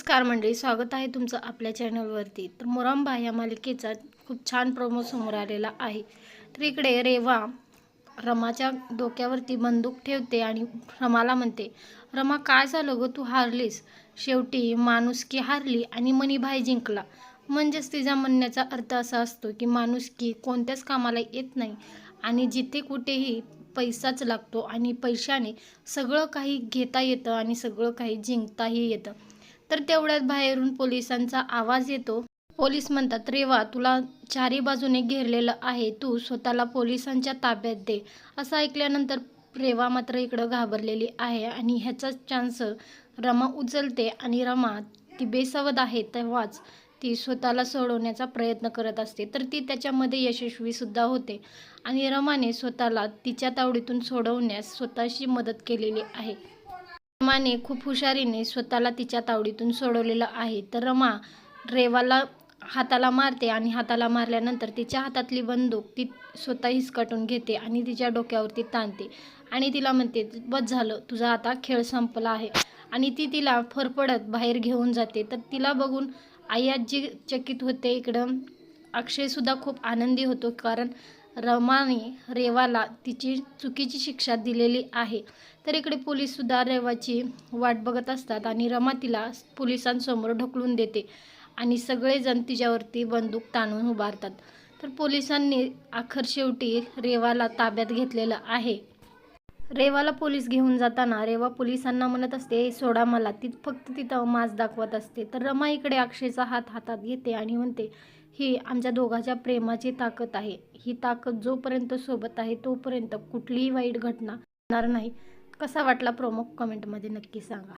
नमस्कार मंडळी स्वागत आहे तुमचं आपल्या चॅनलवरती. तर मोरांबा या मालिकेचा खूप छान प्रोमो समोर आलेला आहे. तर इकडे रेवा रमाच्या डोक्यावरती बंदूक ठेवते आणि रमाला म्हणते रमा काय झालं गं? तू हारलीस. शेवटी माणुसकी हारली आणि मणिभाई जिंकला. म्हणजेच तिचा म्हणण्याचा अर्थ असा असतो की माणुसकी कोणत्याच कामाला येत नाही आणि जिथे कुठेही पैसाच लागतो आणि पैशाने सगळं काही घेता येतं आणि सगळं काही जिंकताही येतं. तर तेवढ्यात बाहेरून पोलिसांचा आवाज येतो. पोलीस म्हणतात रेवा तुला चारी बाजूने घेरलेलं आहे. तू स्वतःला पोलिसांच्या ताब्यात दे. असं ऐकल्यानंतर रेवा मात्र इकडं घाबरलेली आहे आणि ह्याचा चान्स रमा उचलते आणि रमा ती बेसावध आहे तेव्हाच ती स्वतःला सोडवण्याचा प्रयत्न करत असते. तर ती त्याच्यामध्ये यशस्वीसुद्धा होते आणि रमाने स्वतःला तिच्या तावडीतून सोडवण्यास स्वतःशी मदत केलेली आहे. रमाने खूप हुशारीने स्वतःला तिच्या तावडीतून सोडवलेलं आहे. तर रमा रेवाला हाताला मारते आणि हाताला मारल्यानंतर तिच्या हातातली बंदूक ती स्वतः हिसकाटून घेते आणि तिच्या डोक्यावरती ताणते आणि तिला म्हणते बस झालं तुझा आता खेळ संपला आहे. आणि ती तिला फरफडत बाहेर घेऊन जाते. तर तिला बघून आई आजी चकित होते. इकडं अक्षयसुद्धा खूप आनंदी होतो कारण रमाने रेवाला तिची चुकीची शिक्षा दिलेली आहे. तर इकडे पोलीससुद्धा रेवाची वाट बघत असतात आणि रमा तिला पोलिसांसमोर ढकलून देते आणि सगळेजण तिच्यावरती बंदूक ताणून उभारतात. तर पोलिसांनी अखेर शेवटी रेवाला ताब्यात घेतलेलं आहे. रेवाला पोलीस घेऊन जाताना रेवा पोलिसांना म्हणत असते सोडा मला. ती फक्त तिथं माज दाखवत असते. तर रमा इकडे अक्षयचा हात हातात घेते आणि म्हणते ही आमच्या दोघांच्या प्रेमाची ताकद आहे. ही ताकद जोपर्यंत सोबत आहे तोपर्यंत कुठलीही वाईट घटना होणार नाही. कसा वाटला प्रोमो कमेंटमध्ये नक्की सांगा.